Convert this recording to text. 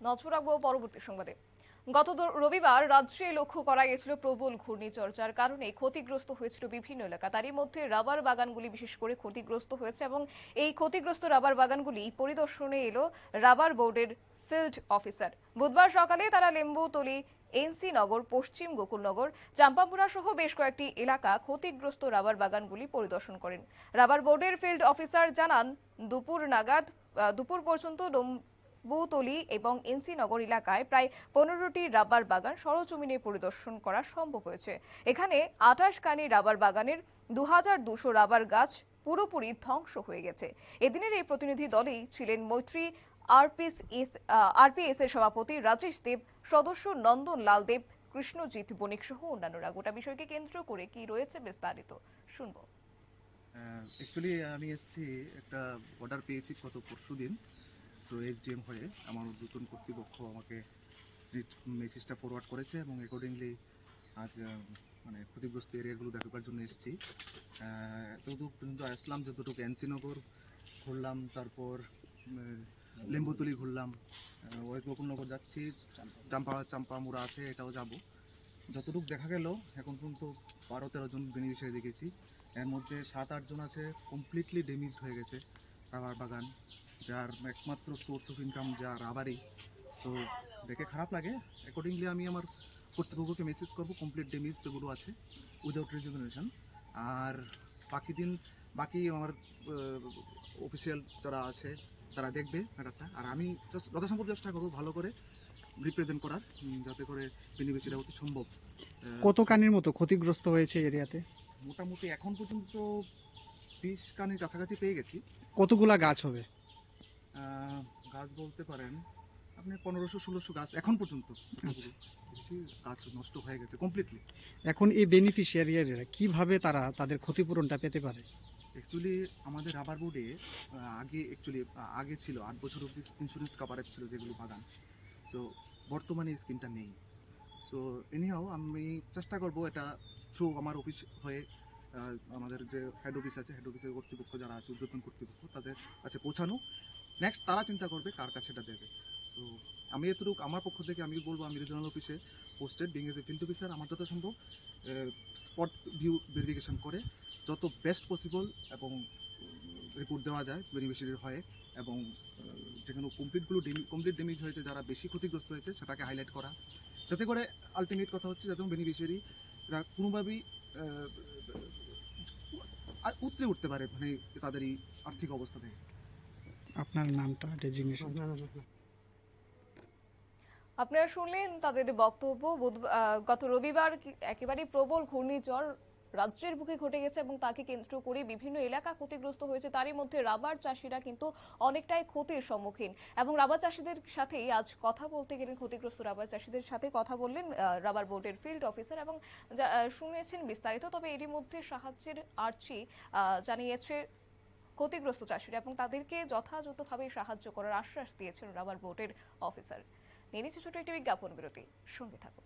নজর রাখব পরবর্তী সংবাদে। গত রবিবার রাজ্যে লক্ষ্য করা গেছিল প্রবল ঘূর্ণিঝড় যার কারণে ক্ষতিগ্রস্ত হয়েছিল বিভিন্ন এলাকা। তারই মধ্যে রাবার বাগানগুলি বিশেষ করে ক্ষতিগ্রস্ত হয়েছে এবং এই ক্ষতিগ্রস্ত রাবার বাগানগুলি পরিদর্শনে এলো রাবার বোর্ডের ফিল্ড অফিসার। বুধবার সকালে তারা লেম্বুতলি, এনসি নগর, পশ্চিম গোকুলনগর চাম্পাপুরা সহ বেশ কয়েকটি এলাকা ক্ষতিগ্রস্ত রাবার বাগানগুলি পরিদর্শন করেন। রাবার বোর্ডের ফিল্ড অফিসার জানান, দুপুর নাগাদ দুপুর পর্যন্ত বুতলি এবং এনসি নগর এলাকায় প্রায় পনেরোটি রাবার বাগান সরজমিনে পরিদর্শন করা সম্ভব হয়েছে। এখানে আঠাশ কানি রাবার বাগানের দু রাবার গাছ পুরোপুরি ধ্বংস হয়ে গেছে। এদিনের এই প্রতিনিধি দলেই ছিলেন মৈত্রী আরপিএস এর সভাপতি রাজেশ দেব, সদস্য নন্দন লাল দেব, কৃষ্ণজিৎ বণিক সহ অন্যান্যরা। গোটা বিষয়কে কেন্দ্র করে কি রয়েছে বিস্তারিত শুনব। অ্যাকচুয়ালি আমি এসেছি, একটা অর্ডার পেয়েছি গত পরশু দিন থ্রু এইচডিএম হয়ে আমার ঊর্ধ্বতন কর্তৃপক্ষ আমাকে মেসেজটা ফরওয়ার্ড করেছে এবং অ্যাকর্ডিংলি আজ মানে ক্ষতিগ্রস্ত এরিয়াগুলো দেখাবার জন্য এসেছি। এতদূর পর্যন্ত আসলাম, যতটুকু এনসিনগর ঘুরলাম, তারপর লিম্বুতলি ঘুরলাম ওয়েস্ট গোকুলনগর যাচ্ছি, চাম্পা, চাম্পামুড়া আছে, এটাও যাব। যতটুকু দেখা গেল, এখন পর্যন্ত বারো তেরো জন বেনিফিশিয়ারি দেখেছি। এর মধ্যে সাত আট জন আছে কমপ্লিটলি ড্যামেজ হয়ে গেছে। রাবার বাগান যার একমাত্র সোর্স অফ ইনকাম যা রাবারই সো দেখে খারাপ লাগে। অ্যাকর্ডিংলি আমি আমার কর্তৃপক্ষকে মেসেজ করব কমপ্লিট ড্যামেজ যেগুলো আছে উইদাউট রিজনেশন আর বাকি দিন বাকি আমার অফিসিয়াল যারা আছে তারা দেখবে ম্যাটারটা আর আমি জাস্ট যথাসম্ভব চেষ্টা করব ভালো করে রিপ্রেজেন্ট করার যাতে করে বেনিফিশিয়ারি অতি সম্ভব। কত কানির মতো ক্ষতিগ্রস্ত হয়েছে এরিয়াতে মোটামুটি এখন পর্যন্ত বিশ কানের কাছাকাছি পেয়ে গেছি। কতগুলা গাছ হবে? আহ, গাছ বলতে পারেন আপনি পনেরোশো ষোলোশো গাছ এখন পর্যন্ত আচ্ছা। গাছ নষ্ট হয়ে গেছে কমপ্লিটলি এখন এই বেনিফিশিয়ারিরা কীভাবে তারা তাদের ক্ষতিপূরণটা পেতে পারে? অ্যাকচুয়ালি আমাদের রাবার বোর্ডে আগে অ্যাকচুয়ালি আগে ছিল আট বছর অবধি ইন্স্যুরেন্স কাভারেজ ছিল যেগুলো বাগান। সো বর্তমানে এই স্কিমটা নেই। সো এনিহাও আমি চেষ্টা করব এটা থ্রু আমার অফিস হয়ে আমাদের যে হেড অফিস আছে হেড অফিসের কর্তৃপক্ষ যারা আছে উদ্যোতন কর্তৃপক্ষ, তাদের কাছে পৌঁছানো। নেক্সট তারা চিন্তা করবে কার কাছে এটা দেবে। সো আমি এতটুকু, আমার পক্ষ থেকে আমি বলব, আমি রিজনাল অফিসে posted being as a field officer আমার যত সম্ভব স্পট ভিউ ভেরিফিকেশন করে, যত বেস্ট পসিবল এবং রিপোর্ট দেওয়া যায় বেনিফিশিয়ারির হয়ে, এবং যেখানে কমপ্লিটগুলো কমপ্লিট ড্যামেজ হয়েছে, যারা বেশি ক্ষতিগ্রস্ত হয়েছে, সেটাকে হাইলাইট করা। যাতে করে আলটিমেট কথা হচ্ছে যাতে বেনিফিশিয়ারিরা কোনোভাবেই উতরে উঠতে পারে মানে তাদের এই আর্থিক অবস্থা থেকে। আপনার নামটা ডেজিগনেশন আপনারা শুনলেন তাদের বক্তব্য গত রবিবার একেবারে প্রবল ঘূর্ণিঝড় রাজ্যের বুকে ঘটে গেছে এবং তাকে কেন্দ্র করে বিভিন্ন এলাকা ক্ষতিগ্রস্ত হয়েছে তারই মধ্যে রাবার চাষিরা কিন্তু অনেকটাই ক্ষতির সম্মুখীন। এবং রাবার চাষিদের সাথেই আজ কথা বলতে গেলেন ক্ষতিগ্রস্ত রাবার চাষিদের সাথে কথা বললেন রাবার বোর্ডের ফিল্ড অফিসার এবং শুনেছেন বিস্তারিত। তবে এরই মধ্যে সাহায্যের আহ, জানিয়েছে ক্ষতিগ্রস্ত চাষিরা এবং তাদেরকে যথাযথভাবে সাহায্য করার আশ্বাস দিয়েছেন রাবার বোর্ডের অফিসার। নিয়ে নিচ্ছে ছোট একটি বিজ্ঞাপন বিরতি। সঙ্গে থাকুন।